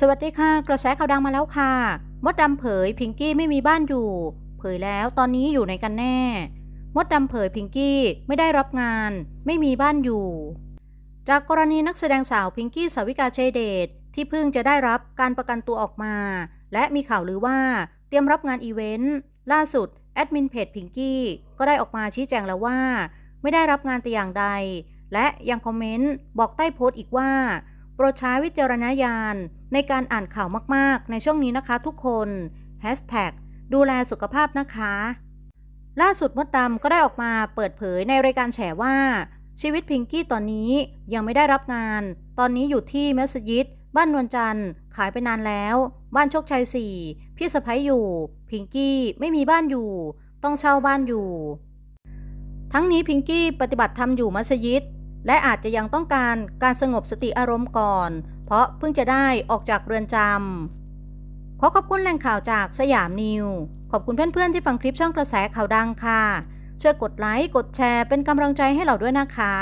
สวัสดีค่ะ กระแสข่าวดังมาแล้วค่ะ มดดำเผยพิงกี้ไม่มีบ้านอยู่ เผยแล้วตอนนี้อยู่ในกันแน่ มดดำเผยพิงกี้ไม่ได้รับงาน ไม่มีบ้านอยู่ จากกรณีนักแสดงสาวพิงกี้สาวิกาเชเดตที่เพิ่งจะได้รับการประกันตัวออกมา และมีข่าวลือว่าเตรียมรับงานอีเวนต์ล่าสุดแอดมินเพจพิงกี้ก็ได้ออกมาชี้แจงแล้วว่า ไม่ได้รับงานแต่อย่างใด และยังคอมเมนต์บอกใต้โพสต์อีกว่า โปรดใช้วิจารณญาณ ในการอ่านข่าวมากๆ ในช่วงนี้นะคะทุกคน Hashtag ดูแลสุขภาพนะคะ ล่าสุดมดดำก็ได้ออกมาเปิดเผยในรายการแฉว่า ชีวิตพิงกี้ตอนนี้ยังไม่ได้รับงาน ตอนนี้อยู่ที่มัสยิดบ้านนวลจันทร์ขายไปนานแล้ว บ้านโชคชัยสี่พี่สะพ้ยอยู่ พิงกี้ไม่มีบ้านอยู่ ต้องเช่าบ้านอยู่ ทั้งนี้พิงกี้ปฏิบัติธรรมอยู่มัสยิด และอาจจะยังต้องการการสงบสติอารมณ์ก่อน เพราะเพิ่งจะได้ออกจากเรือนจำขอขอบคุณแหล่งข่าวจากสยามนิว ขอบคุณเพื่อนๆที่ฟังคลิปช่องกระแสข่าวดังค่ะ ช่วยกดไลค์ กดแชร์เป็นกำลังใจให้เราด้วยนะคะ